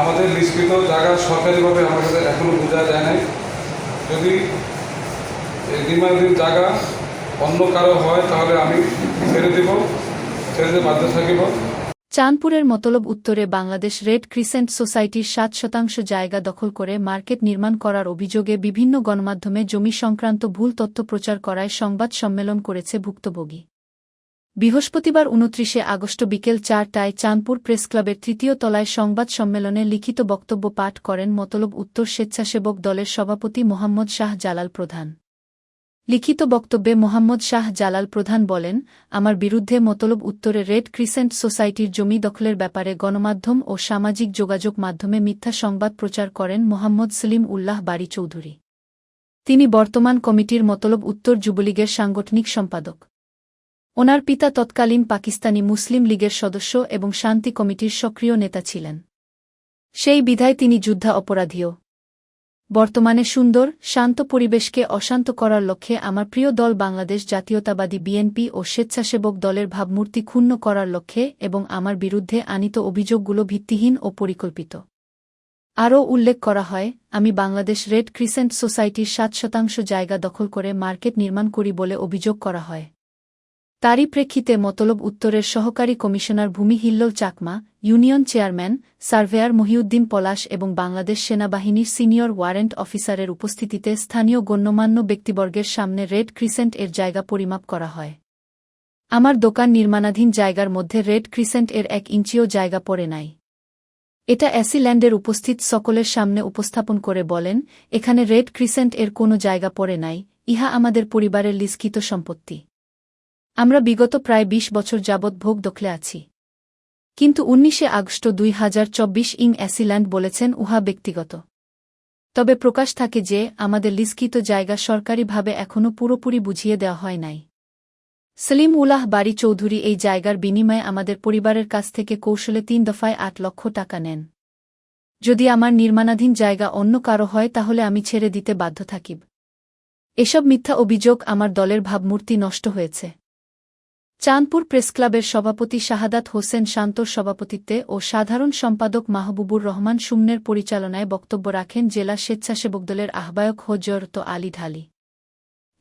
আমাদের নিষ্কৃত জায়গা সরকারিভাবে কাছে এখনও বোঝা যায় নাই। যদি নির্মাণাধীন জায়গা অন্য কারও হয়, তাহলে আমি ছেড়ে দেব, ছেড়ে বাধ্য থাকিব। চাঁদপুরের মতলব উত্তরে বাংলাদেশ রেড ক্রিসেন্ট সোসাইটির সাত শতাংশ জায়গা দখল করে মার্কেট নির্মাণ করার অভিযোগে বিভিন্ন গণমাধ্যমে জমি সংক্রান্ত ভুল তথ্য প্রচার করায় সংবাদ সম্মেলন করেছে ভুক্তভোগী। বৃহস্পতিবার উনত্রিশে আগস্ট বিকেল চারটায় চাঁদপুর প্রেসক্লাবের তৃতীয় তলায় সংবাদ সম্মেলনে লিখিত বক্তব্য পাঠ করেন মতলব উত্তর স্বেচ্ছাসেবক দলের সভাপতি মোহাম্মদ শাহ জালাল প্রধান। লিখিত বক্তব্যে মোহাম্মদ শাহ জালাল প্রধান বলেন, আমার বিরুদ্ধে মতলব উত্তরে রেড ক্রিসেন্ট সোসাইটির জমি দখলের ব্যাপারে গণমাধ্যম ও সামাজিক যোগাযোগ মাধ্যমে মিথ্যা সংবাদ প্রচার করেন মোহাম্মদ সলিম উল্লাহ বাড়ি চৌধুরী তিনি বর্তমান কমিটির মতলব উত্তর যুবলীগের সাংগঠনিক সম্পাদক। ওনার পিতা তৎকালীন পাকিস্তানি মুসলিম লীগের সদস্য এবং শান্তি কমিটির সক্রিয় নেতা ছিলেন। সেই বিধায় তিনি যুদ্ধা অপরাধীও। বর্তমানে সুন্দর, শান্ত পরিবেশকে অশান্ত করার লক্ষ্যে আমার প্রিয় দল বাংলাদেশ জাতীয়তাবাদী বিএনপি ও স্বেচ্ছাসেবক দলের ভাবমূর্তি ক্ষুণ্ণ করার লক্ষ্যে এবং আমার বিরুদ্ধে আনিত অভিযোগগুলো ভিত্তিহীন ও পরিকল্পিত। আরও উল্লেখ করা হয়, আমি বাংলাদেশ রেড ক্রিসেন্ট সোসাইটির সাত শতাংশ জায়গা দখল করে মার্কেট নির্মাণ করি বলে অভিযোগ করা হয়। তারই প্রেক্ষিতে মতলব উত্তরের সহকারী কমিশনার ভূমি Hillol Chakma, union chairman surveyor Mohiuddin Palash এবং বাংলাদেশ সেনাবাহিনীর সিনিয়র ওয়ারেন্ট অফিসারের উপস্থিতিতে স্থানীয় গণ্যমান্য ব্যক্তিবর্গের সামনে রেড ক্রিসেন্ট এর জায়গা পরিমাপ করা হয়। আমার দোকান নির্মাণাধীন জায়গার মধ্যে রেড ক্রিসেন্ট এর এক ইঞ্চিও জায়গা পড়ে নাই। এটা অ্যাসিল্যান্ডের উপস্থিত সকলের সামনে উপস্থাপন করে বলেন, এখানে রেড ক্রিসেন্ট এর কোনো জায়গা পড়ে নাই, ইহা আমাদের পরিবারের লিস্কিত সম্পত্তি। আমরা বিগত প্রায় ২০ বছর যাবৎ ভোগ দখলে আছি। কিন্তু উনিশে আগস্ট দুই হাজার চব্বিশ ইং অ্যাসিল্যান্ড বলেছেন উহা ব্যক্তিগত। তবে প্রকাশ থাকে যে, আমাদের লিস্কিত জায়গা সরকারিভাবে এখনও পুরোপুরি বুঝিয়ে দেওয়া হয় নাই। সলিম উলাহ বাড়ি চৌধুরী এই জায়গার বিনিময়ে আমাদের পরিবারের কাছ থেকে কৌশলে তিন দফায় আট লক্ষ টাকা নেন। যদি আমার নির্মাণাধীন জায়গা অন্য কারও হয়, তাহলে আমি ছেড়ে দিতে বাধ্য থাকিব। এসব মিথ্যা অভিযোগ আমার দলের ভাবমূর্তি নষ্ট হয়েছে। চাঁদপুর প্রেসক্লাবের সভাপতি শাহাদাত হোসেন শান্তর সভাপতিত্বে ও সাধারণ সম্পাদক মাহবুবুর রহমান সুমনের পরিচালনায় বক্তব্য রাখেন জেলা স্বেচ্ছাসেবক দলের আহ্বায়ক হজরত আলী ঢালি।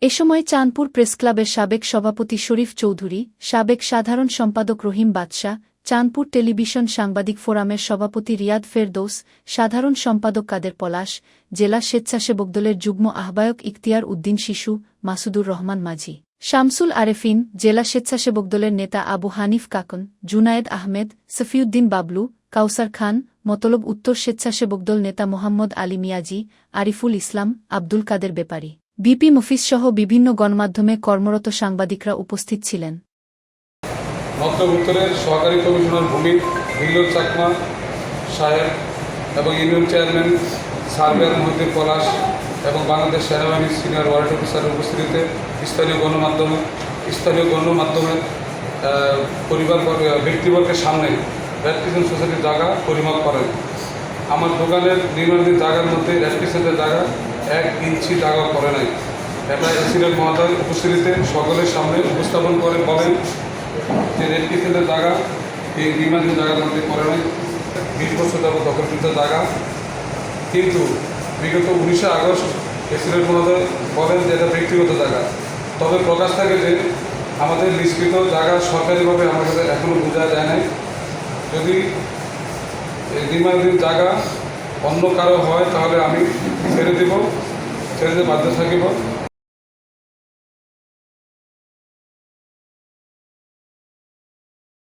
এ সময় চাঁদপুর প্রেসক্লাবের সাবেক সভাপতি শরীফ চৌধুরী, সাবেক সাধারণ সম্পাদক রহিম বাদশাহ, চাঁদপুর টেলিভিশন সাংবাদিক ফোরামের সভাপতি রিয়াদ ফেরদৌস, সাধারণ সম্পাদক কাদের পলাশ, জেলা স্বেচ্ছাসেবক দলের যুগ্ম আহ্বায়ক ইখতিয়ার উদ্দিন শিশু, মাসুদুর রহমান মাঝি। শামসুল আরেফিন, জেলা স্বেচ্ছাসেবক দলের নেতা আবু হানিফ কাকন, জুনায়েদ আহমেদ, সফিউদ্দিন বাবলু, কাউসার খান, মতলব উত্তর স্বেচ্ছাসেবক দল নেতা মোহাম্মদ আলী মিয়াজি, আরিফুল ইসলাম, আব্দুল কাদের বেপারী। বিপি মফিজ সহ বিভিন্ন গণমাধ্যমে কর্মরত সাংবাদিকরা উপস্থিত ছিলেন। উত্তরের সহকারী কমিশনার ভূমি হিল্লোল চাকমা সাহেব এবং union chairman surveyor Mohiuddin Palash এবং বাংলাদেশ সেনাবাহিনীর সিনিয়র ওয়ারেন্ট অফিসারের উপস্থিতিতে স্থানীয় গণমাধ্যমে স্থানীয় গণমাধ্যমের আহ, পরিবার ব্যক্তিবর্গের সামনে রেড সোসাইটির জায়গা পরিমাপ করেন। আমার দোকানের নির্মাণাধীন জায়গার মধ্যে রেড জায়গা এক ইঞ্চি জায়গা পড়ে নাই। এটা এসিডেন্ট মহোদয় উপস্থিতিতে সকলের সামনে উপস্থাপন করে বলেন যে কিচেনের জায়গা এই নির্মাণাধীন জায়গার মধ্যে পড়ে নাই। বিশ বছর যাবত দখলকৃত জায়গা। কিন্তু বিগত উনিশে আগস্ট প্রেসিডেন্ট মহোদয় বলেন যে এটা ব্যক্তিগত জায়গা। তবে প্রকাশ থাকে যে আমাদের নিষ্কৃত জায়গা সরকারিভাবে আমার কাছে এখনও বোঝা যায় নাই। যদি নির্মাণাধীন জায়গা অন্য কারও হয়, তাহলে আমি ছেড়ে দেব, ছেড়ে দিয়ে বাধ্য থাকিব।